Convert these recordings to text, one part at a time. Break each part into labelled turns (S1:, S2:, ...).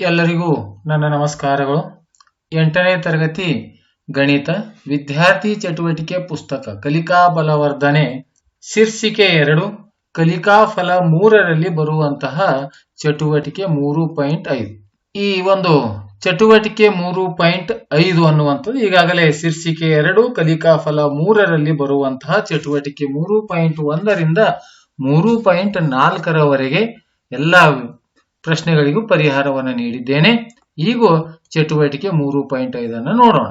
S1: ಎಲ್ಲರಿಗೂ ನನ್ನ ನಮಸ್ಕಾರಗಳು. ಎಂಟನೇ ತರಗತಿ ಗಣಿತ ವಿದ್ಯಾರ್ಥಿ ಚಟುವಟಿಕೆ ಪುಸ್ತಕ, ಕಲಿಕಾ ಬಲವರ್ಧನೆ. ಶೀರ್ಷಿಕೆ ಎರಡು, ಕಲಿಕಾ ಫಲ ಮೂರರಲ್ಲಿ ಬರುವಂತಹ ಚಟುವಟಿಕೆ ಮೂರು ಪಾಯಿಂಟ್ ಐದು. ಈ ಒಂದು ಚಟುವಟಿಕೆ ಮೂರು ಪಾಯಿಂಟ್ ಐದು ಅನ್ನುವಂಥದ್ದು ಈಗಾಗಲೇ ಶೀರ್ಷಿಕೆ ಎರಡು, ಕಲಿಕಾ ಫಲ ಮೂರರಲ್ಲಿ ಬರುವಂತಹ ಚಟುವಟಿಕೆ ಮೂರು ಪಾಯಿಂಟ್ ಒಂದರಿಂದ ಮೂರು ಪಾಯಿಂಟ್ ನಾಲ್ಕರವರೆಗೆ ಎಲ್ಲ ಪ್ರಶ್ನೆಗಳಿಗೂ ಪರಿಹಾರವನ್ನು ನೀಡಿದ್ದೇನೆ. ಈಗ ಚಟುವಟಿಕೆ ಮೂರು ಪಾಯಿಂಟ್ ಐದನ್ನು ನೋಡೋಣ.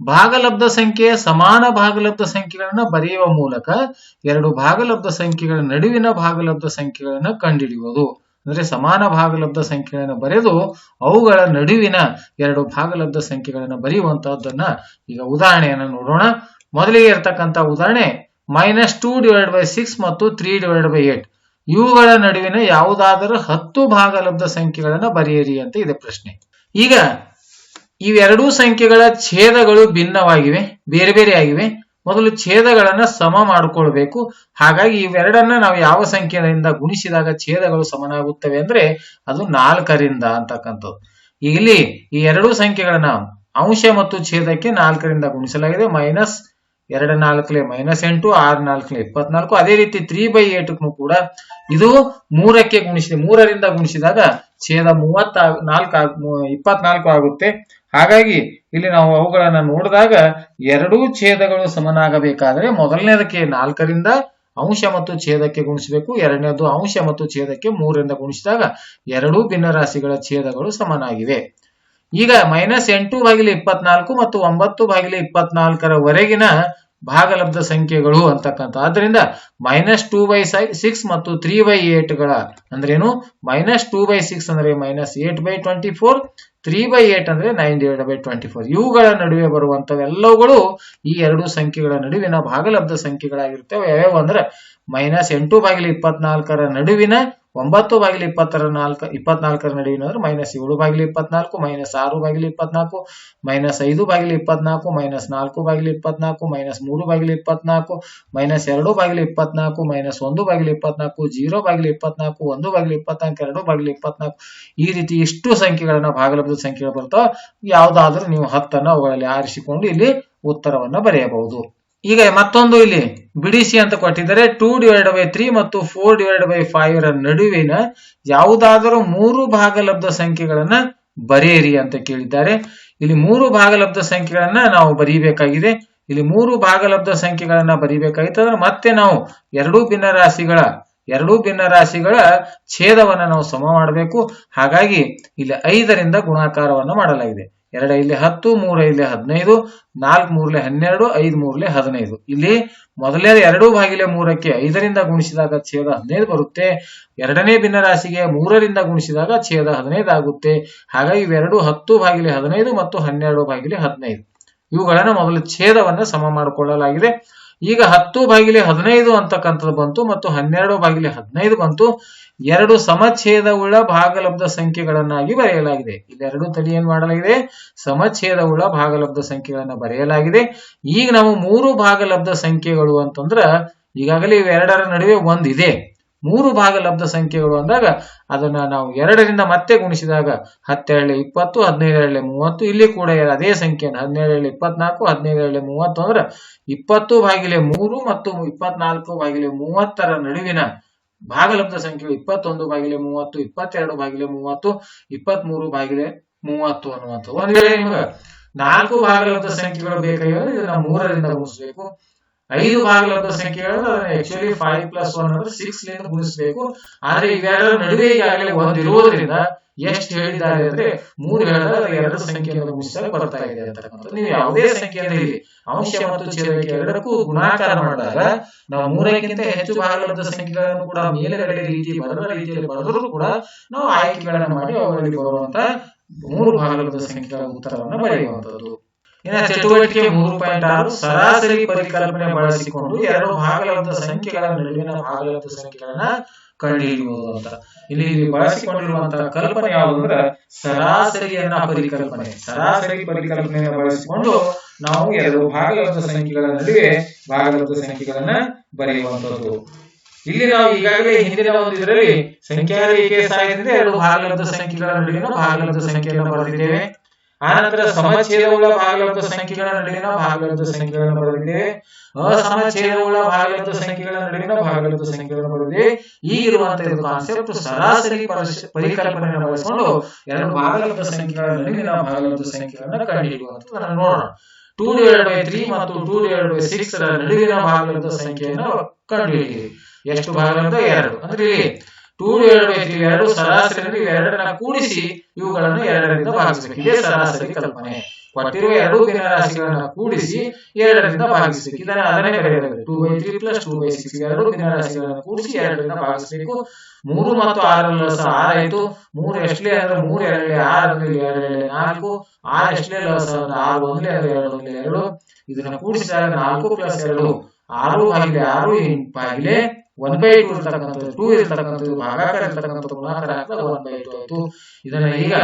S1: ಭಾಗಲಬ್ಧ ಸಂಖ್ಯೆಯ ಸಮಾನ ಭಾಗಲಬ್ಧ ಸಂಖ್ಯೆಗಳನ್ನ ಬರೆಯುವ ಮೂಲಕ ಎರಡು ಭಾಗಲಬ್ಧ ಸಂಖ್ಯೆಗಳ ನಡುವಿನ ಭಾಗಲಬ್ಧ ಸಂಖ್ಯೆಗಳನ್ನ ಕಂಡುಹಿಡಿಯುವುದು ಅಂದ್ರೆ ಸಮಾನ ಭಾಗಲಬ್ಧ ಸಂಖ್ಯೆಗಳನ್ನು ಬರೆದು ಅವುಗಳ ನಡುವಿನ ಎರಡು ಭಾಗಲಬ್ಧ ಸಂಖ್ಯೆಗಳನ್ನು ಬರೆಯುವಂತಹದ್ದನ್ನ ಈಗ ಉದಾಹರಣೆಯನ್ನು ನೋಡೋಣ. ಮೊದಲಿಗೆ ಇರ್ತಕ್ಕಂಥ ಉದಾಹರಣೆ minus two divide by six ಮತ್ತು ತ್ರೀ ಡಿವೈಡ್ ಬೈ ಏಟ್ ಇವುಗಳ ನಡುವಿನ ಯಾವುದಾದರೂ ಹತ್ತು ಭಾಗಲಬ್ಧ ಸಂಖ್ಯೆಗಳನ್ನು ಬರೆಯಿರಿ ಅಂತ ಇದೆ ಪ್ರಶ್ನೆ. ಈಗ ಇವೆರಡೂ ಸಂಖ್ಯೆಗಳ ಛೇದಗಳು ಭಿನ್ನವಾಗಿವೆ, ಬೇರೆ ಬೇರೆ ಆಗಿವೆ. ಮೊದಲು ಛೇದಗಳನ್ನ ಸಮ ಮಾಡಿಕೊಳ್ಬೇಕು. ಹಾಗಾಗಿ ಇವೆರಡನ್ನ ನಾವು ಯಾವ ಸಂಖ್ಯೆಯಿಂದ ಗುಣಿಸಿದಾಗ ಛೇದಗಳು ಸಮನಾಗುತ್ತವೆ ಅಂದ್ರೆ ಅದು ನಾಲ್ಕರಿಂದ ಅಂತಕ್ಕಂಥದ್ದು. ಇಲ್ಲಿ ಈ ಎರಡೂ ಸಂಖ್ಯೆಗಳನ್ನ ಅಂಶ ಮತ್ತು ಛೇದಕ್ಕೆ ನಾಲ್ಕರಿಂದ ಗುಣಿಸಲಾಗಿದೆ, ಮೈನಸ್ ಎರಡು ನಾಲ್ಕಲೆ ಮೈನಸ್ ಎಂಟು ಆರು ನಾಲ್ಕಲೆ ಇಪ್ಪತ್ನಾಲ್ಕು. ಅದೇ ರೀತಿ ತ್ರೀ ಬೈ ಏಟಕ್ಕೂ ಕೂಡ ಇದು ಮೂರಕ್ಕೆ ಗುಣಿಸಿದೆ. ಮೂರರಿಂದ ಗುಣಿಸಿದಾಗ ಛೇದ ಮೂವತ್ತ ನಾಲ್ಕು ಇಪ್ಪತ್ನಾಲ್ಕು ಆಗುತ್ತೆ. ಹಾಗಾಗಿ ಇಲ್ಲಿ ನಾವು ಅವುಗಳನ್ನು ನೋಡಿದಾಗ ಎರಡೂ ಛೇದಗಳು ಸಮನಾಗಬೇಕಾದರೆ ಮೊದಲನೇದಕ್ಕೆ ನಾಲ್ಕರಿಂದ ಅಂಶ ಮತ್ತು ಛೇದಕ್ಕೆ ಗುಣಿಸಬೇಕು. ಎರಡನೇದು ಅಂಶ ಮತ್ತು ಛೇದಕ್ಕೆ ಮೂರರಿಂದ ಗುಣಿಸಿದಾಗ ಎರಡೂ ಭಿನ್ನರಾಶಿಗಳ ಛೇದಗಳು ಸಮನಾಗಿವೆ. ಈಗ ಮೈನಸ್ ಎಂಟು ಬಾಗಿಲು ಇಪ್ಪತ್ನಾಲ್ಕು ಮತ್ತು ಒಂಬತ್ತು ಬಾಗಿಲು ಇಪ್ಪತ್ನಾಲ್ಕರ ವರೆಗಿನ ಭಾಗಲಬ್ಧ ಸಂಖ್ಯೆಗಳು ಅಂತಕ್ಕಂಥ. ಆದ್ರಿಂದ ಮೈನಸ್ ಟೂ ಬೈ ಸಿಕ್ಸ್ ಮತ್ತು ತ್ರೀ ಬೈ ಏಟ್ಗಳ ಅಂದ್ರೇನು? ಮೈನಸ್ ಟೂ ಬೈ ಸಿಕ್ಸ್ ಅಂದ್ರೆ minus eight by twenty four three by eight ಅಂದ್ರೆ nine divide by twenty four ಇವುಗಳ ನಡುವೆ ಬರುವಂತವೆಲ್ಲವುಗಳು ಈ ಎರಡು ಸಂಖ್ಯೆಗಳ ನಡುವಿನ ಭಾಗಲಬ್ಧ ಸಂಖ್ಯೆಗಳಾಗಿರ್ತವೆ. ಯಾವ್ಯಾವ ಅಂದ್ರೆ ಮೈನಸ್ ಎಂಟು ಬಾಗಿಲು ಇಪ್ಪತ್ನಾಲ್ಕರ ನಡುವಿನ ಒಂಬತ್ತು ಬಾಗಿಲು ಇಪ್ಪತ್ತರ ನಾಲ್ಕು, ಇಪ್ಪತ್ನಾಲ್ಕರ ನಡುವಿನ ಮೈನಸ್ ಏಳು ಬಾಗಿಲು ಇಪ್ಪತ್ನಾಲ್ಕು ಮೈನಸ್ ಆರು ಬಾಗಿಲು ಇಪ್ಪತ್ನಾಲ್ಕು ಮೈನಸ್ ಐದು ಬಾಗಿಲು ಇಪ್ಪತ್ನಾಲ್ಕು ಮೈನಸ್ ನಾಲ್ಕು ಬಾಗಿಲು ಇಪ್ಪತ್ನಾಲ್ಕು ಮೈನಸ್ ಮೂರು ಬಾಗಿಲು ಇಪ್ಪತ್ನಾಲ್ಕು ಮೈನಸ್ ಎರಡು ಬಾಗಿಲು ಇಪ್ಪತ್ನಾಲ್ಕು ಮೈನಸ್ ಒಂದು ಬಾಗಿಲು ಇಪ್ಪತ್ನಾಲ್ಕು ಜೀರೋ ಬಾಗಿಲು ಇಪ್ಪತ್ನಾಲ್ಕು, ಒಂದು ಬಾಗಿಲು ಇಪ್ಪತ್ನಾಲ್ಕು, ಎರಡು ಬಾಗಿಲು ಇಪ್ಪತ್ನಾಲ್ಕು. ಈ ರೀತಿ ಇಷ್ಟು ಸಂಖ್ಯೆಗಳನ್ನ ಭಾಗಲಬ್ಧ ಸಂಖ್ಯೆಗಳು ಬರ್ತಾವ ಯಾವ್ದಾದ್ರೂ ನೀವು ಹತ್ತನ್ನ ಅವುಗಳಲ್ಲಿ ಆರಿಸಿಕೊಂಡು ಇಲ್ಲಿ ಉತ್ತರವನ್ನ ಬರೆಯಬಹುದು. ಈಗ ಮತ್ತೊಂದು ಇಲ್ಲಿ ಬಿಡಿಸಿ ಅಂತ ಕೊಟ್ಟಿದ್ದಾರೆ. ಟೂ ಡಿವೈಡ್ ಬೈ ತ್ರೀ ಮತ್ತು ಫೋರ್ ಡಿವೈಡ್ ಬೈ ಫೈವ್ ರ ನಡುವಿನ ಯಾವುದಾದರೂ ಮೂರು ಭಾಗಲಬ್ಧ ಸಂಖ್ಯೆಗಳನ್ನ ಬರೆಯಿರಿ ಅಂತ ಕೇಳಿದ್ದಾರೆ. ಇಲ್ಲಿ ಮೂರು ಭಾಗಲಬ್ಧ ಸಂಖ್ಯೆಗಳನ್ನ ನಾವು ಬರೀಬೇಕಾಗಿದೆ. ಇಲ್ಲಿ ಮೂರು ಭಾಗಲಬ್ಧ ಸಂಖ್ಯೆಗಳನ್ನ ಬರೀಬೇಕಾಗಿತ್ತು ಮತ್ತೆ ನಾವು ಎರಡೂ ಭಿನ್ನ ರಾಶಿಗಳ ಎರಡೂ ಭಿನ್ನ ರಾಶಿಗಳ ಛೇದವನ್ನ ನಾವು ಸಮ ಮಾಡಬೇಕು. ಹಾಗಾಗಿ ಇಲ್ಲಿ ಐದರಿಂದ ಗುಣಾಕಾರವನ್ನು ಮಾಡಲಾಗಿದೆ. ಎರಡ ಐದು ಹತ್ತು, ಮೂರ ಇಲ್ಲಿ ಹದಿನೈದು, ನಾಲ್ಕು ಮೂರಲೆ ಹನ್ನೆರಡು, ಐದು ಮೂರಲೆ ಹದಿನೈದು. ಇಲ್ಲಿ ಮೊದಲೇ ಎರಡು ಭಾಗಿಲೆ ಮೂರಕ್ಕೆ ಐದರಿಂದ ಗುಣಿಸಿದಾಗ ಛೇದ ಹದಿನೈದು ಬರುತ್ತೆ. ಎರಡನೇ ಭಿನ್ನರಾಶಿಗೆ ಮೂರರಿಂದ ಗುಣಿಸಿದಾಗ ಛೇದ ಹದಿನೈದು ಆಗುತ್ತೆ. ಹಾಗಾಗಿ ಇವೆರಡು ಹತ್ತು ಭಾಗಿಲೆ ಹದಿನೈದು ಮತ್ತು ಹನ್ನೆರಡು ಭಾಗಿಲೆ ಹದಿನೈದು. ಇವುಗಳನ್ನು ಮೊದಲು ಛೇದವನ್ನ ಸಮ ಮಾಡಿಕೊಳ್ಳಲಾಗಿದೆ. ಈಗ ಹತ್ತು ಬಾಗಿಲೆ ಹದಿನೈದು ಅಂತಕ್ಕಂಥದ್ದು ಬಂತು ಮತ್ತು ಹನ್ನೆರಡು ಬಾಗಿಲಿ ಹದಿನೈದು ಬಂತು. ಎರಡು ಸಮಚ್ಛೇದವುಳ್ಳ ಭಾಗಲಬ್ಧ ಸಂಖ್ಯೆಗಳನ್ನಾಗಿ ಬರೆಯಲಾಗಿದೆ. ಇದೆರಡು ತಡಿ ಏನ್ ಮಾಡಲಾಗಿದೆ? ಸಮಚ್ಛೇದವುಳ್ಳ ಭಾಗಲಬ್ಧ ಸಂಖ್ಯೆಗಳನ್ನ ಬರೆಯಲಾಗಿದೆ. ಈಗ ನಾವು ಮೂರು ಭಾಗಲಬ್ಧ ಸಂಖ್ಯೆಗಳು ಅಂತಂದ್ರ ಈಗಾಗಲೇ ಇವೆರಡರ ನಡುವೆ ಒಂದಿದೆ. ಮೂರು ಭಾಗಲಬ್ಧ ಸಂಖ್ಯೆಗಳು ಅಂದಾಗ ಅದನ್ನ ನಾವು ಎರಡರಿಂದ ಮತ್ತೆ ಗುಣಿಸಿದಾಗ ಹತ್ತೆರಳೆ ಇಪ್ಪತ್ತು ಹದಿನೈದರಳೆ ಮೂವತ್ತು, ಇಲ್ಲಿ ಕೂಡ ಅದೇ ಸಂಖ್ಯೆ ಹದಿನೇಳರಲ್ಲಿ ಇಪ್ಪತ್ನಾಲ್ಕು ಹದಿನೈದರಳೆ ಮೂವತ್ತು ಅಂದ್ರೆ ಇಪ್ಪತ್ತು ಭಾಗಿಲೆ ಮೂರು ಮತ್ತು ಇಪ್ಪತ್ನಾಲ್ಕು ಬಾಗಿಲೆ ಮೂವತ್ತರ ನಡುವಿನ ಭಾಗಲಬ್ಧ ಸಂಖ್ಯೆ ಇಪ್ಪತ್ತೊಂದು ಬಾಗಿಲೆ ಮೂವತ್ತು, ಇಪ್ಪತ್ತೆರಡು ಬಾಗಿಲೆ ಮೂವತ್ತು ಇಪ್ಪತ್ತ್ ಮೂರು ಬಾಗಿಲೆ ಮೂವತ್ತು ಅನ್ನುವಂಥದ್ದು. ಒಂದ್ ವೇಳೆ ನಿಮ್ಗೆ ನಾಲ್ಕು ಭಾಗಲಬ್ಧ ಸಂಖ್ಯೆಗಳು ಬೇಕಾಗಿರೋದು ಇದನ್ನ ಮೂರರಿಂದ ಗುಣಿಸ್ಬೇಕು. ಐದು ಭಾಗಲಬ್ಧ ಸಂಖ್ಯೆಗಳು ಆಕ್ಚುಲಿ ಫೈವ್ ಪ್ಲಸ್ ಒನ್ ಅಂದ್ರೆ ಸಿಕ್ಸ್ ಲಿಂದ ಗುಣಿಸಬೇಕು. ಆದ್ರೆ ಇವೆರಡರ ನಡುವೆ ಈಗಾಗಲೇ ಒಂದಿರುವುದರಿಂದ ಎಷ್ಟು ಹೇಳಿದ್ದಾರೆ ಅಂದ್ರೆ ಮೂರು ಹೇಳಿದ್ರೆ ಎರಡು ಸಂಖ್ಯೆಯನ್ನು ಗುಣಿಸಲು ಬರ್ತಾ ಇದೆ ಅಂತಕ್ಕಂಥದ್ದು ನೀವು ಯಾವುದೇ ಸಂಖ್ಯೆಯಿಂದ ಇರಿ. ಅಂಶ ಮತ್ತು ಛೇದಕ್ಕೆ ಎರಡಕ್ಕೂ ಗುಣಾಕಾರ ಮಾಡಿದಾಗ ನಾವು ಮೂರಕ್ಕಿಂತ ಹೆಚ್ಚು ಭಾಗಲಬ್ಧ ಸಂಖ್ಯೆಗಳನ್ನು ಕೂಡ ಮೇಲುಗಡೆ ರೀತಿ ಬರದ ರೀತಿಯಲ್ಲಿ ಬರೆದರೂ ಕೂಡ ನಾವು ಆಯ್ಕೆಗಳನ್ನು ಮಾಡಿ ಅವುಗಳಲ್ಲಿ ಬರುವಂತ ಮೂರು ಭಾಗಲಬ್ಧ ಸಂಖ್ಯೆಗಳ ಉತ್ತರವನ್ನು ಬರೆಯುವಂತದ್ದು ಇನ್ನು ಚಟುವಟಿಕೆ ಮೂರು ಪಾಯಿಂಟ್ ಆರು ಸರಾಸರಿ ಪರಿಕಲ್ಪನೆ ಬಳಸಿಕೊಂಡು ಎರಡು ಭಾಗಲಬ್ಧ ಸಂಖ್ಯೆಗಳ ನಡುವಿನ ಭಾಗಲಬ್ಧ ಸಂಖ್ಯೆಗಳನ್ನ ಕಂಡುಹಿಡಿಯುವುದು ಅಂತ. ಇಲ್ಲಿ ಬಳಸಿಕೊಂಡಿರುವಂತಹ ಕಲ್ಪನೆ ಯಾವುದು ಅಂದ್ರೆ ಸರಾಸರಿಯನ್ನ ಪರಿಕಲ್ಪನೆ. ಸರಾಸರಿ ಪರಿಕಲ್ಪನೆಯನ್ನು ಬಳಸಿಕೊಂಡು ನಾವು ಎರಡು ಭಾಗಲಬ್ಧ ಸಂಖ್ಯೆಗಳ ನಡುವೆ ಭಾಗಲಬ್ಧ ಸಂಖ್ಯೆಗಳನ್ನ ಬರೆಯುವಂತದ್ದು ಇಲ್ಲಿ ನಾವು ಈಗಾಗಲೇ ಹಿಂದಿನ ಒಂದು ಇದರಲ್ಲಿ ಸಂಖ್ಯಾ ರೇಖೆ ಸಹಾಯದಿಂದ ಎರಡು ಭಾಗಲಬ್ಧ ಸಂಖ್ಯೆಗಳ ನಡುವಿನ ಭಾಗಲಬ್ಧ ಸಂಖ್ಯೆಯನ್ನು ಬರೆದಿದ್ದೇವೆ. ಆನಂತರ ಸಮಛೇದವುಳ್ಳ ಭಾಗಲಬ್ಧ ಸಂಖ್ಯೆಗಳ ನಡುವಿನ ಭಾಗಲಬ್ಧ ಸಂಖ್ಯೆಗಳನ್ನು ಬರೆದಿದ್ದೇವೆ ಅಸಮಛೇದವುಳ್ಳ ಭಾಗಲಬ್ಧ ಸಂಖ್ಯೆಗಳ ನಡುವಿನ ಭಾಗಲಬ್ಧ ಸಂಖ್ಯೆಗಳನ್ನು ಈ ಈಗಿರುವಂತಹ ಇದು ಕಾನ್ಸೆಪ್ಟ್ ಸರಾಸರಿ ಪರಿಕಲ್ಪನೆಯನ್ನು ಬಳಸಿಕೊಂಡು ಎರಡು ಭಾಗಲಬ್ಧ ಸಂಖ್ಯೆಗಳ ನಡುವಿನ ಭಾಗಲಬ್ಧ ಸಂಖ್ಯೆಗಳನ್ನು ಕಂಡುಹಿಡಿಯುವಂತದನ್ನು ನೋಡೋಣ. ಟೂ ಡಿವೈಡ್ ಬೈ ತ್ರೀ ಮತ್ತು ಟೂ ಡಿವೈಡ್ ಬೈ ಸಿಕ್ಸ್ ನಡುವಿನ ಭಾಗಲಬ್ಧ ಸಂಖ್ಯೆಯನ್ನು ಕಂಡುಹಿಡಿಯಿರಿ. ಎಷ್ಟು ಭಾಗಲಬ್ಧ? ಎರಡು. ಅಂದ್ರೆ ಇಲ್ಲಿ ಟೂ ಎರಡು ಬೈ ತ್ರೀ ಎರಡು ಸರಾಸರಿ ಎರಡನ್ನ ಕೂಡಿಸಿ ಇವುಗಳನ್ನು ಎರಡರಿಂದ ಭಾಗಿಸಬೇಕು. ಇದೇ ಸರಾಸರಿ ಕಲ್ಪನೆ. ಕೊಟ್ಟಿರುವ ಎರಡು ಭಿನ್ನರಾಶಿಗಳನ್ನ ಕೂಡಿಸಿ ಎರಡರಿಂದ ಭಾಗಿಸಬೇಕು. ಇದನ್ನ ಅದನ್ನೇ ಬರೆಯಬೇಕು two by three plus two by six ಎರಡು ಭಿನ್ನರಾಶಿಗಳನ್ನ ಕೂಡಿಸಿ ಎರಡರಿಂದ ಭಾಗಿಸಬೇಕು. ಮೂರು ಮತ್ತು ಆರಲ್ಲ ಸಹ ಆರಾಯಿತು ಮೂರು ಎಷ್ಟಲೇ ಅಂದ್ರೆ ಮೂರು ಎರಡೇ ಆರು ಎರಡನೇ ನಾಲ್ಕು. ಆರು ಎಷ್ಟಲೇ ಲಸ ಅಂದ್ರೆ ಆರು ಒಂದ್ ಅಂದ್ರೆ ಎರಡು ಒಂದ್ ಎರಡು. ಇದನ್ನ ಕೂಡಿಸಿದಾಗ ನಾಲ್ಕು ಪ್ಲಸ್ ಎರಡು ಆರು ಭಾಗಿಲೆ ಆರು ಎಂಟು ಒನ್ ಬೈ ಟು ಇರ್ತಕ್ಕಂಥದ್ದು ಟೂ ಇರ್ತಕ್ಕಂಥದ್ದು ಭಾಗಾಕಾರ ಇರ್ತಕ್ಕಂಥದ್ದು ಗುಣಾಕಾರ ಆಗ್ತದೆ ಒನ್ ಬೈ ಟು ಆಯ್ತು ಇದನ್ನ ಈಗ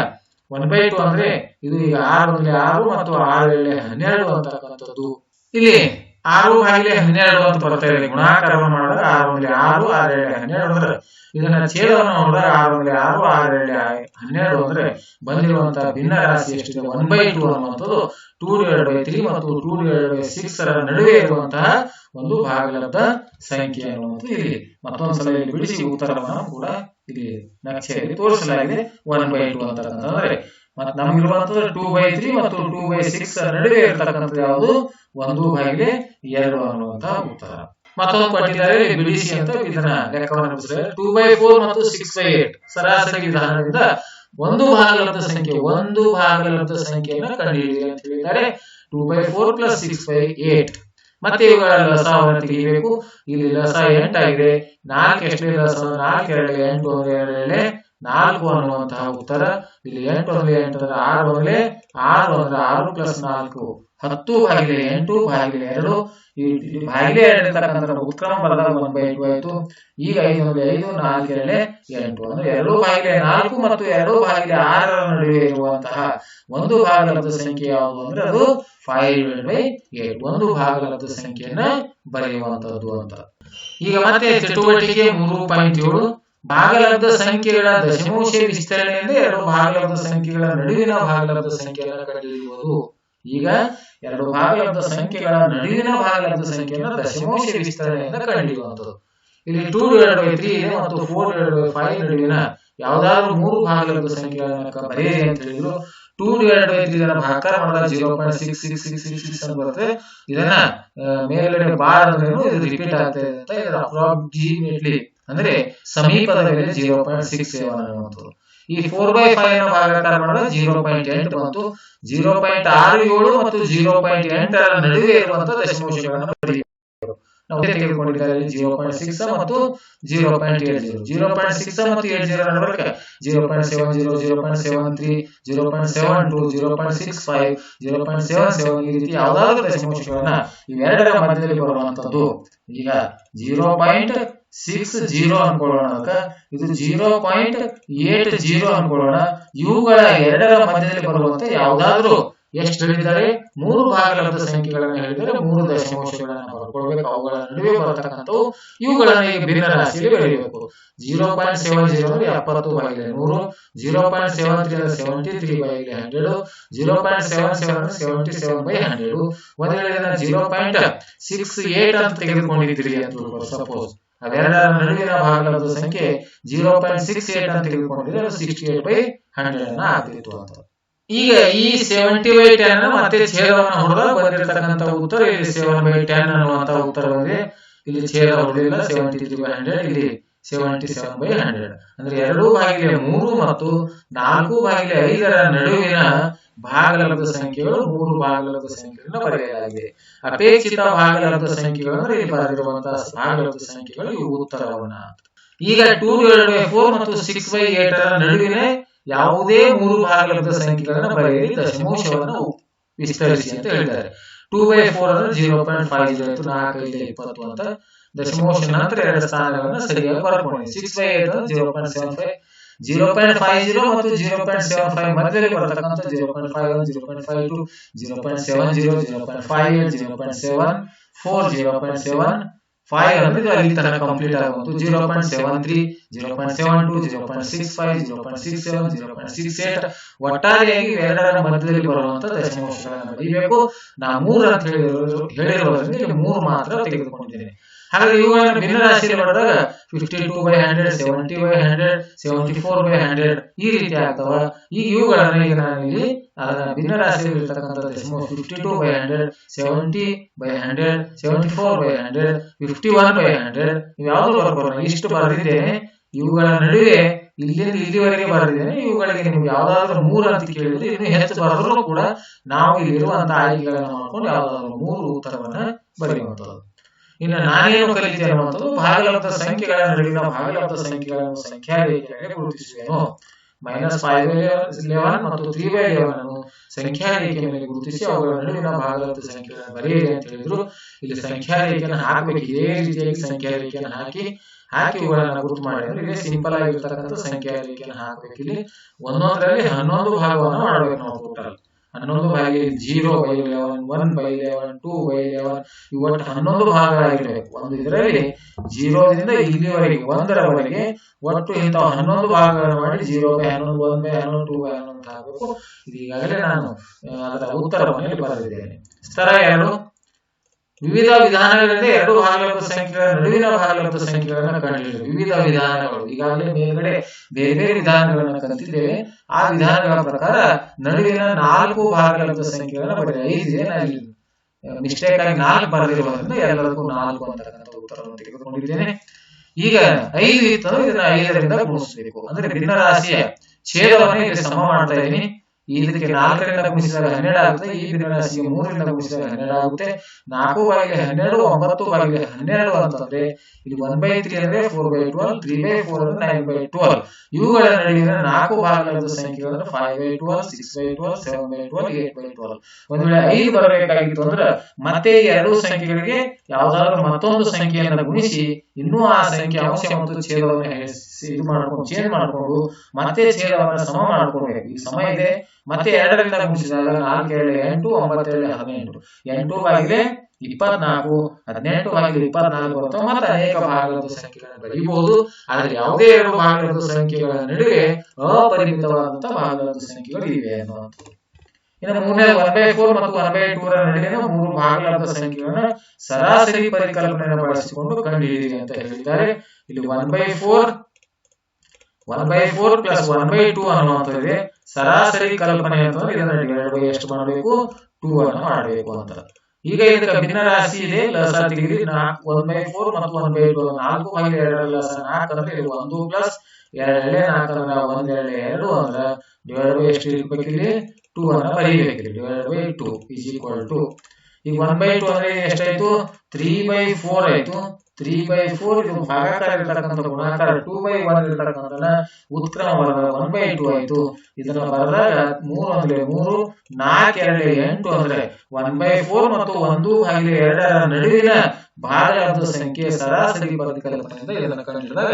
S1: ಒನ್ ಬೈ ಟು ಅಂದ್ರೆ ಇದು ಈಗ ಆರು ಆರು ಮತ್ತು ಆರು ಏಳೆ ಹನ್ನೆರಡು ಅಂತಕ್ಕಂಥದ್ದು. ಇಲ್ಲಿ ಆರು ಭಾಗಿಲೆ ಹನ್ನೆರಡು ಅಂತ ಬರ್ತಾ ಇದೆ ಗುಣಾಕಾರವನ್ನು ಮಾಡಿದ್ರೆ ಆರು ಮೇಲೆ ಆರು ಆರು ಏಳೆ ಹನ್ನೆರಡು ಅಂದ್ರೆ ಇದನ್ನ ಛೇದವನ್ನು ನೋಡಿದ್ರೆ ಆರು ಮೇಲೆ ಆರು ಆರು ಏಳೆ ಹನ್ನೆರಡು ಅಂದ್ರೆ ಬಂದಿರುವಂತಹ ಭಿನ್ನ ರಾಶಿ ಎಷ್ಟಿದೆ? ಒನ್ ಬೈ ಟೂ ಅನ್ನುವಂಥದ್ದು ಟೂ ಡಿವೈಡ್ ಬೈ ತ್ರೀ ಮತ್ತು ಟೂ ಡಿವೈಡ್ ಬೈ ಸಿಕ್ಸ್ ರ ನಡುವೆ ಇರುವಂತಹ ಒಂದು ಭಾಗಲಬ್ಧ ಸಂಖ್ಯೆ ಅನ್ನುವಂಥದ್ದು ಇಲ್ಲಿ. ಮತ್ತೊಂದ್ಸಲ ಇಲ್ಲಿ ಬಿಡಿಸಿ ಉತ್ತರವನ್ನು ಕೂಡ ಇಲ್ಲಿ ನಕ್ಷೆಯಲ್ಲಿ ತೋರಿಸಲಾಗಿದೆ. ಒನ್ ಬೈ ಟೂ ಅಂತಕ್ಕಂಥದ್ರೆ ಮತ್ತೆ ನಮಗಿರುವಂತದ್ದು ಟೂ ಬೈ ತ್ರೀ ಮತ್ತು ಟೂ ಬೈ ಸಿಕ್ಸ್ ನಡುವೆ ಇರ್ತಕ್ಕಂಥ ಯಾವುದು? ಒಂದು ಭಾಗಿಲೆ ಎರಡು ಅನ್ನುವಂತಹ ಉತ್ತರ. ಮತ್ತೊಂದು ಕೊಟ್ಟಿದ್ದಾರೆ ಬಿಡಿಸಿ ಅಂತ ಇದನ್ನ ಲೆಕ್ಕವನ್ನು ಟೂ ಬೈ ಫೋರ್ ಮತ್ತು ಸಿಕ್ಸ್ ಬೈ ಏಟ್ ಸರಾಸರಿ ವಿಧಾನದಿಂದ ಒಂದು ಭಾಗಲಬ್ಧ ಸಂಖ್ಯೆ, ಒಂದು ಭಾಗಲಬ್ಧ ಸಂಖ್ಯೆಯನ್ನು ಕಂಡುಹಿಡಿಯಿರಿ ಅಂತ ಹೇಳಿದ್ದಾರೆ. Two by four plus six by eight ಮತ್ತೆ ಇವುಗಳ ಲಸವನ್ನು ತೆಗಿಬೇಕು. ಇಲ್ಲಿ ಲಸ ಎಂಟಾಗಿದೆ. ನಾಲ್ಕು ಎಷ್ಟೇ ಲಸ ನಾಲ್ಕು ಎರಡು ಎಂಟು ಎರಡು ನಾಲ್ಕು ಅನ್ನುವಂತಹ ಉತ್ತರ ಇಲ್ಲಿ ಎಂಟು ಅಂದ್ರೆ ಎಂಟು ಅಂದ್ರೆ ಆರು ಅಂದ್ರೆ ಆರು ಅಂದ್ರೆ ಆರು ಪ್ಲಸ್ ನಾಲ್ಕು. ಹತ್ತು ಭಾಗಿಲೆ ಎಂಟು ಭಾಗಿಲೆ ಎರಡು. ಈ ಭಾಗಿಲೆ ಎರಡು ಇರ್ತಕ್ಕಂಥ ಉತ್ಕ್ರಮ ಬರೆದಾಗ ಒಂದ್ ಬೈ ಟು ಆಯ್ತು ಈಗ ಐದು ಅಂದ್ರೆ ಐದು, ನಾಲ್ಕು ಎರಡೆ ಎಂಟು. ಅಂದ್ರೆ ಎರಡು ಭಾಗಿಲೆ ನಾಲ್ಕು ಮತ್ತು ಎರಡು ಭಾಗಿಲೆ ಆರರ ನಡುವೆ ಇರುವಂತಹ ಒಂದು ಭಾಗಲಬ್ಧ ಸಂಖ್ಯೆ ಯಾವುದು ಅಂದ್ರೆ ಅದು ಫೈವ್ ಬೈ ಏಟ್ ಒಂದು ಭಾಗಲಬ್ಧ ಸಂಖ್ಯೆಯನ್ನ ಬರೆಯುವಂತದ್ದು ಅಂತ. ಈಗ ಮತ್ತೆ ಚಟುವಟಿಕೆ ಮೂರು ಪಾಯಿಂಟ್ ಏಳು. ಭಾಗಲಬ್ಧ ಸಂಖ್ಯೆಗಳ ದಶಮಾಂಶ ವಿಸ್ತರಣೆಯಿಂದ ಎರಡು ಭಾಗಲಬ್ಧ ಸಂಖ್ಯೆಗಳ ನಡುವಿನ ಭಾಗಲಬ್ಧ ಸಂಖ್ಯೆಯನ್ನು ಕಂಡುಹಿಡಿಯಬಹುದು. ಈಗ ಎರಡು ಭಾಗಲಬ್ಧ ಸಂಖ್ಯೆಗಳ ನಡುವಿನ ಭಾಗಲಬ್ಧ ಸಂಖ್ಯೆಯನ್ನು ದಶಮಾಂಶ ವಿಸ್ತರಣೆಯಿಂದ ಕಂಡುಹಿಡಿಯುವಂತದ್ದು ಇಲ್ಲಿ ಟೂ ಡಿವೈಡ್ ಬೈ ತ್ರೀ ಮತ್ತು ಫೋರ್ ಡಿವೈಡ್ ಬೈ ಫೈವ್ ನಡುವಿನ ಯಾವ್ದಾದ್ರು ಮೂರು ಭಾಗಲಬ್ಧ ಸಂಖ್ಯೆಗಳನ್ನ ಬರೆಯಿರಿ ಅಂತ ಹೇಳಿದ್ರು. ಟೂ ಡಿವೈಡ್ ಬೈ ತ್ರೀ ಇದನ್ನ ಭಾಗಾಕಾರ zero point six six six six six ಅಂತ ಬರುತ್ತೆ. ಇದನ್ನ ಮೇಲ್ಗಡೆ ಬಾರ್ ಅಂದ್ರೆ ಇದು ರಿಪೀಟ್ ಆಗ್ತಾ ಇದೆ ಅಂತ ಇದರ ಅಪ್ರಾಕ್ಸಿಮೇಟ್ಲಿ ಅಂದ್ರೆ ಸಮೀಪದ ಬೆಲೆ ಜೀರೋ ಪಾಯಿಂಟ್ ಸಿಕ್ಸ್ ಸೆವೆನ್ ಅನ್ನುವಂಥದ್ದು ಈ ಫೋರ್ ಬೈ ಫೈವ್ ಅನ್ನು ಭಾಗಾಕಾರ ಮಾಡಿದ್ರೆ ಜೀರೋ ಪಾಯಿಂಟ್ ಎಂಟು ಬಂತು ಜೀರೋ ಪಾಯಿಂಟ್ ಆರು ಏಳು ಮತ್ತು ಜೀರೋ ಪಾಯಿಂಟ್ ಎಂಟರ ನಡುವೆ ಇರುವಂತಹ ದಶಮಾಂಶಗಳನ್ನು ಜೀರೋ ಪಾಯಿಂಟ್ ಸಿಕ್ಸ್ ಮತ್ತು zero point eight zero zero point six ಮತ್ತು ಏಟ್ ಜೀರೋ ನಡುವೆ zero point seven zero zero point seven three zero point seven two zero point six five zero point seven seven ಈ ರೀತಿ ಯಾವ್ದಾದ್ರು ದಶಮಾಂಶಗಳನ್ನ ಇವೆರಡರ ಮಧ್ಯದಲ್ಲಿ ಬರುವಂತದ್ದು ಈಗ ಜೀರೋ ಪಾಯಿಂಟ್ ಸಿಕ್ಸ್ ಜೀರೋ ಅನ್ಕೊಳ್ಳೋಣ ಇದು ಜೀರೋ ಪಾಯಿಂಟ್ ಏಟ್ ಜೀರೋ ಅನ್ಕೊಳ್ಳೋಣ. ಇವುಗಳ ಎರಡರ ಮಧ್ಯದಲ್ಲಿ ಬರುವಂತ ಯಾವ್ದಾದ್ರು ಎಷ್ಟು ಹೇಳಿದ್ದಾರೆ? ಮೂರು ಭಾಗಲಬ್ಧ ಸಂಖ್ಯೆಗಳನ್ನು ಹೇಳಿದರೆ ಮೂರು ದಶಮಾಂಶಗಳನ್ನು ಬರ್ಕೊಳ್ಬೇಕು ಅವುಗಳ ನಡುವೆ ಬರತಕ್ಕಂಥವು ಇವುಗಳನ್ನ ಈಗ ಭಿನ್ನ ರಾಶಿಯಲ್ಲಿ ಬೆಳೆಯಬೇಕು. ಜೀರೋ ಪಾಯಿಂಟ್ ಸೆವೆನ್ ಜೀರೋ ಅಂದ್ರೆ ಎಪ್ಪತ್ತು ಬಾಯಿಲೆ ನೂರು ಜೀರೋ ಪಾಯಿಂಟ್ ಸೆವೆನ್ ತ್ರೀ ಅಂದ್ರೆ seventy three ಬಾಯಿಲೆ hundred zero point seven seven ಅಂದ್ರೆ ಸೆವೆಂಟಿ ಸೆವೆನ್ ಬೈ ಹಂಡ್ರೆಡ್ ಒಂದ್ ಜೀರೋ ಪಾಯಿಂಟ್ ಸಿಕ್ಸ್ ಏಟ್ ಅಂತ ತೆಗೆದುಕೊಂಡಿದ್ದೀರಿ ಅಂತ ಸಪೋಸ್ ಅವೆರಡರ ನಡುವಿನ ಭಾಗಲಬ್ಧ ಸಂಖ್ಯೆ ಜೀರೋ ಪಾಯಿಂಟ್ ಸಿಕ್ಸ್ ಏಟ್ ಅಂತ ತೆಗೆದುಕೊಂಡಿದ್ರೆ ಸಿಕ್ಸ್ಟಿ ಏಟ್ ಬೈ ಹಂಡ್ರೆಡ್ ಅನ್ನ ಆಗ್ತಿತ್ತು ಅಂತ. ಈಗ ಈ ಸೆವೆಂಟಿ ಬೈ ಟೆನ್ ಮತ್ತೆ ಛೇದವನ್ನು ಹೊಡೆದಾಗ ಬಂದಿರತಕ್ಕಂತ ಉತ್ತರ ಇಲ್ಲಿ ಸೆವೆನ್ ಬೈ ಟೆನ್ ಅನ್ನುವಂತ ಉತ್ತರ ಬಂದಿದೆ. ಇಲ್ಲಿ ಛೇದ ಹೊಡೆದಿಲ್ಲ ಸೆವೆಂಟಿ ತ್ರೀ ಬೈ ಹಂಡ್ರೆಡ್ ಇಲ್ಲಿ ಸೆವೆಂಟಿ ಸೆವೆನ್ ಬೈ ಹಂಡ್ರೆಡ್ ಅಂದ್ರೆ ಎರಡು ಬಾಗಿಲೆ ಮೂರು ಮತ್ತು ನಾಲ್ಕು ಬಾಗಿಲೆ ಐದರ ನಡುವಿನ ಭಾಗಲಬ್ಧ ಸಂಖ್ಯೆಗಳು ಮೂರು ಭಾಗಲಬ್ಧ ಸಂಖ್ಯೆಗಳನ್ನು ಬರೆಯಲಾಗಿದೆ. ಅಪೇಕ್ಷಿತ ಭಾಗಲಬ್ಧ ಸಂಖ್ಯೆಗಳು ಅಂದ್ರೆ ಇಲ್ಲಿ ಬರೆದಿರುವಂತಹ ಭಾಗಲಬ್ಧ ಸಂಖ್ಯೆಗಳು ಇವು ಉತ್ತರವನ್ನ. ಈಗ ಟೂ ಡಿವೈಡ್ ಬೈ ಫೋರ್ ಮತ್ತು ಸಿಕ್ಸ್ ಬೈ ಏಟ್ ನಡುವಿನ ಯಾವುದೇ ಮೂರು ಭಾಗಲಬ್ಧ ಸಂಖ್ಯೆಗಳನ್ನು ಬರೆಯಿರಿ ದಶಮಾಂಶವನ್ನು ವಿಸ್ತರಿಸಿ ಅಂತ ಹೇಳಿದ್ದಾರೆ ಟೂ ಬೈ ಫೋರ್ ಅಂದ್ರೆ ಜೀರೋ ಪಾಯಿಂಟ್ ಫೈವ್ ಜೀರೋ ಆಯ್ತು ನಾಲ್ಕು ಇಪ್ಪತ್ತು ಅಂತ ದಶಮಾಂಶ ನಂತರ ಎರಡು ಸ್ಥಾನಗಳನ್ನು ಸರಿಯಾಗಿ ಬರ್ಕೊಂಡು ಸಿಕ್ಸ್ ಬೈ ಏಟ್ ಅಂದ್ರೆ zero point seven five zero point five zero ಮತ್ತು ಜೀರೋ ಪಾಯಿಂಟ್ ಸೆವೆನ್ ಫೈವ್ ಮಧ್ಯದಲ್ಲಿ ಬರತಕ್ಕಂಥ zero point five one zero point five two zero point seven zero zero point five eight zero point seven four zero point seven five ಅಂದ್ರೆ ಇದು ಅಲ್ಲಿ ತನಕ complete ಆಗುವಂತು zero point seven three zero point seven two zero point six five zero point six seven zero point six eight ಒಟ್ಟಾರೆಯಾಗಿ ಎರಡರ ಮಧ್ಯದಲ್ಲಿ ಬರುವಂತ ದಶಮಾಂಶಗಳನ್ನು ಬರೀಬೇಕು. ನಾ ಮೂರು ಅಂತ ಹೇಳಿರೋ ಹೇಳಿರೋದ್ರಿಂದ ಇಲ್ಲಿ ಮೂರು ಮಾತ್ರ ತೆಗೆದುಕೊಂಡಿದ್ದೇನೆ. ಹಾಗಾಗಿ ಇವುಗಳನ್ನು ಭಿನ್ನ ರಾಶಿಯಲ್ಲಿ fifty two by hundred seventy by hundred seventy four by hundred ಈ ರೀತಿ ಆಗ್ತಾವ. ಈ ಇವುಗಳನ್ನು ಈಗ ನಾನು ಇಲ್ಲಿ ಅದನ್ನ ಭಿನ್ನ ರಾಶಿಯಲ್ಲಿ ಇರ್ತಕ್ಕಂಥ ದಶಮ fifty two by hundred seventy by hundred seventy four by hundred fifty one by hundred ಯಾವುದು ಬರ್ಬಾರ ಇಷ್ಟು ಬರೆದಿದ್ದೇನೆ. ಇವುಗಳ ನಡುವೆ ಇಲ್ಲಿಂದ ಇಲ್ಲಿವರೆಗೆ ಬರೆದಿದ್ದೇನೆ. ಇವುಗಳಿಗೆ ನಿಮ್ಗೆ ಯಾವ್ದಾದ್ರು ಮೂರು ಅಂತ ಕೇಳಿದ್ರೆ ಇನ್ನು ಹೆಚ್ಚು ಬರೆದ್ರು ಕೂಡ ನಾವು ಇಲ್ಲಿರುವಂತಹ ಆಯ್ಕೆಗಳನ್ನು ಮಾಡ್ಕೊಂಡು ಯಾವ್ದಾದ್ರು ಮೂರು ಉತ್ತರವನ್ನ ಬರೆಯುವಂಥದ್ದು. ಇನ್ನು ನಾನೇನು ಕಲಿತೇನೆ ಅನ್ನುವಂಥದ್ದು ಭಾಗಲಬ್ಧ ಸಂಖ್ಯೆಗಳ ನಡುವಿನ ಭಾಗಲಬ್ಧ ಸಂಖ್ಯೆಗಳನ್ನು ಸಂಖ್ಯಾ ರೇಖೆಯಾಗಿ ಗುರುತಿಸುವೆನು. ಮೈನಸ್ ಫೈವ್ ಲೆವೆನ್ ಮತ್ತು ತ್ರೀ ಬೈ ಲೆವೆನ್ ಅನ್ನು ಸಂಖ್ಯಾ ರೇಖೆಯ ಮೇಲೆ ಗುರುತಿಸಿ ಅವುಗಳ ನಡುವಿನ ಭಾಗಲಬ್ಧ ಸಂಖ್ಯೆಗಳನ್ನು ಬರೆಯಿರಿ ಅಂತ ಹೇಳಿದ್ರು. ಇಲ್ಲಿ ಸಂಖ್ಯಾ ರೇಖೆಯನ್ನು ಹಾಕಬೇಕು. ಇದೇ ರೀತಿಯಾಗಿ ಸಂಖ್ಯಾ ರೇಖೆಯನ್ನು ಹಾಕಿ ಹಾಕಿ ಇವುಗಳನ್ನ ಗುರುತು ಮಾಡಿ. ಅಂದ್ರೆ ಸಿಂಪಲ್ ಆಗಿರ್ತಕ್ಕಂಥ ಸಂಖ್ಯಾ ರೇಖೆಯನ್ನು ಹಾಕಬೇಕು. ಇಲ್ಲಿ ಒಂದೊಂದರಲ್ಲಿ ಹನ್ನೊಂದು ಭಾಗವನ್ನು ಮಾಡಬೇಕು ನಾವು ಟೋಟಲ್ ಹನ್ನೊಂದು ಭಾಗ zero by eleven one by eleven two by eleven ಒಟ್ಟು ಹನ್ನೊಂದು ಭಾಗಗಳಾಗಿರ್ಬೇಕು. ಒಂದು ಇದರಲ್ಲಿ ಜೀರೋದಿಂದ ಇಲ್ಲಿವರೆಗೆ ಒಂದರವರೆಗೆ ಒಟ್ಟು ಇಂತಹ ಹನ್ನೊಂದು ಭಾಗಗಳನ್ನು ಮಾಡಿ ಜೀರೋ ಬೈ ಹನ್ನೊಂದು ಒನ್ ಬೈ ಹನ್ನೊಂದು ಟೂ ಬೈ ಹನ್ನೊಂದು ಇದು ಈಗಾಗಲೇ ನಾನು ಅದರ ಉತ್ತರವನ್ನು ಬರೆದಿದ್ದೇನೆ. ಸ್ತರ ಎರಡು ವಿವಿಧ ವಿಧಾನಗಳಿಂದ ಎರಡು ಭಾಗಲಬ್ಧ ಸಂಖ್ಯೆಗಳ ನಡುವಿನ ಭಾಗಲಬ್ಧ ಸಂಖ್ಯೆಗಳನ್ನು ಕಂಡುಹಿಡಿದ್ರು ವಿವಿಧ ವಿಧಾನಗಳು. ಈಗಾಗಲೇ ಮೇಲ್ಗಡೆ ಬೇರೆ ಬೇರೆ ವಿಧಾನಗಳನ್ನು ಕಲಿತಿದ್ದೇವೆ. ಆ ವಿಧಾನಗಳ ಪ್ರಕಾರ ನಡುವಿನ ನಾಲ್ಕು ಭಾಗಲಬ್ಧ ಸಂಖ್ಯೆಗಳನ್ನ ಬರೀ ಐದು ಏನಾಗಿದೆ ಮಿಸ್ಟೇಕ್ ಆಗಿ ನಾಲ್ಕು ಬರೆದಿರುವುದರಿಂದ ಎಲ್ಲದಕ್ಕೂ ನಾಲ್ಕು ಅಂತಕ್ಕಂಥ ಉತ್ತರವನ್ನು ತೆಗೆದುಕೊಂಡಿದ್ದೇನೆ. ಈಗ ಐದು ಇತ್ತು ಇದನ್ನ ಐದರಿಂದ ಗುಣಿಸಬೇಕು. ಅಂದ್ರೆ ಭಿನ್ನರಾಶಿಯ ಛೇದವನ್ನು ಇಲ್ಲಿ ಸಮ ಮಾಡ್ತಾ ಇದ್ದೀನಿ. ಇದಕ್ಕೆ ನಾಲ್ಕರಿಂದ ಗುಣಿಸಿದಾಗ ಹನ್ನೆರಡು ಆಗುತ್ತೆ, ಈ ಭಿನ್ನ ರಾಶಿಗೆ ಮೂರರಿಂದ ಗುಣಿಸಿದಾಗ ಹನ್ನೆರಡು ಆಗುತ್ತೆ. ನಾಲ್ಕು ಬಾರಿಗೆ ಹನ್ನೆರಡು, ಒಂಬತ್ತು ಭಾಗ ಹನ್ನೆರಡು ಅಂತಂದ್ರೆ ಇಲ್ಲಿ ಒನ್ ಬೈ ತ್ರೀ ಅಂದ್ರೆ four by twelve three by four ಅಂದ್ರೆ ನೈನ್ ಬೈ ಟ್ವೆಲ್ ಇವುಗಳ ನಡುವಿನ ನಾಲ್ಕು ಭಾಗಗಳ ಸಂಖ್ಯೆಗಳು five by twelve six by twelve seven by twelve eight by twelve ಒಂದ್ ವೇಳೆ ಐದು ಬರಬೇಕಾಗಿತ್ತು ಅಂದ್ರೆ ಮತ್ತೆ ಎರಡು ಸಂಖ್ಯೆಗಳಿಗೆ ಯಾವ್ದಾದ್ರು ಮತ್ತೊಂದು ಸಂಖ್ಯೆಯನ್ನು ಗುಣಿಸಿ, ಇನ್ನೂ ಆ ಸಂಖ್ಯೆ ಅಂಶ ಮತ್ತು ಛೇದವನ್ನು ಇದು ಮಾಡ್ಕೊಂಡು ಚೇಂಜ್ ಮಾಡ್ಕೊಂಡು, ಮತ್ತೆ ಛೇದವನ್ನು ಸಮ ಮಾಡ್ಕೊಳ್ಬೇಕು ಈ ಸಮ ಇದೆ ಮತ್ತೆ ಎರಡರಿಂದ ಗುಣಿಸಿದಾಗ ನಾಲ್ಕು ಏಳು ಎಂಟು ಒಂಬತ್ತು ಏಳು ಹದಿನೆಂಟು. ಎಂಟು ಬಾಗಿಲೆ ಇಪ್ಪತ್ನಾಲ್ಕು, ಹದಿನೆಂಟು ಬಾಗಿಲೆ ಇಪ್ಪತ್ನಾಲ್ಕು ಅಂತ ಮತ್ತೆ ಅನೇಕ ಭಾಗದ ಸಂಖ್ಯೆಗಳನ್ನು ಬರೆಯಬಹುದು ಆದರೆ ಯಾವುದೇ ಎರಡು ಭಾಗದ ಸಂಖ್ಯೆಗಳ ನಡುವೆ ಅಪರಿಮಿತವಾದಂತಹ ಭಾಗದ ಸಂಖ್ಯೆಗಳು ಇವೆ ಅನ್ನುವಂಥದ್ದು. ಇನ್ನು ಮೂರನೇ ಒನ್ ಬೈ ಫೋರ್ ಮತ್ತು ಒನ್ ಬೈ ಟೂರ ನಡುವಿನ ಮೂರು ಭಾಗದ ಸಂಖ್ಯೆಗಳನ್ನ ಸರಾಸರಿ ಪರಿಕಲ್ಪನೆಯನ್ನು ಬಳಸಿಕೊಂಡು ಕಂಡುಹಿಡಿಯಿರಿ ಅಂತ ಹೇಳಿದ್ದಾರೆ. ಇಲ್ಲಿ one by four one by four plus one by two ಅನ್ನುವಂಥದ್ದಿದೆ ಸರಾಸರಿ ಕಲ್ಪನೆ ಅಂತಂದ್ರೆ ಇದನ್ನ ಡಿವೈಡ್ ಬೈ ಎಷ್ಟು ಮಾಡಬೇಕು? ಟೂ ಅನ್ನು ಮಾಡಬೇಕು ಅಂತ. ಈಗ ಇದಕ್ಕೆ ಭಿನ್ನ ರಾಶಿ ಇದೆ ಲಸ ತೆಗೆದ್ರಿ ಒನ್ ಬೈ ಫೋರ್ ಮತ್ತು ಒನ್ ಬೈ ಟೂ ನಾಲ್ಕು ಭಾಗ ಎರಡು ಲಸ ನಾಲ್ಕು ಅಂದ್ರೆ ಇದು ಒಂದು ಪ್ಲಸ್ ಎರಡನೇ ನಾಲ್ಕು ಅಂದ್ರೆ ಒಂದ್ ಎರಡು ಎರಡು ಅಂದ್ರೆ ಡಿವೈಡ್ ಬೈ ಎಷ್ಟು ಇರ್ಬೇಕು ಇಲ್ಲಿ ಟೂ ಅನ್ನ ಬರೀಬೇಕು divide by two is equal to ಈಗ ಒನ್ ಬೈ ಟೂ ಅಂದ್ರೆ ಎಷ್ಟಾಯ್ತು? ತ್ರೀ ಬೈ ಫೋರ್ ಆಯ್ತು. ತ್ರೀ ಬೈ ಫೋರ್ ಇದು ಭಾಗಾಕಾರ ಇರ್ತಕ್ಕಂಥ ಗುಣಾಕಾರ ಟೂ ಬೈ ಒನ್ ಉತ್ತರ ಉತ್ಕ್ರಮ ಬರೆದ ಒನ್ ಬೈ ಟೂ ಆಯ್ತು. ಇದನ್ನ ಬರೆದಾಗ ಮೂರು ಅಂದ್ರೆ ಮೂರು, ನಾಲ್ಕು ಎರಡು ಎಂಟು ಅಂದ್ರೆ ಒನ್ ಬೈ ಫೋರ್ ಮತ್ತು ಒಂದು ಹಾಗೆ ಎರಡರ ನಡುವಿನ ಭಾಗದ ಸಂಖ್ಯೆ ಸರಾಸರಿ ಇದನ್ನ ಇದನ್ನು ಕಂಡುಹಿಡಿದಾಗ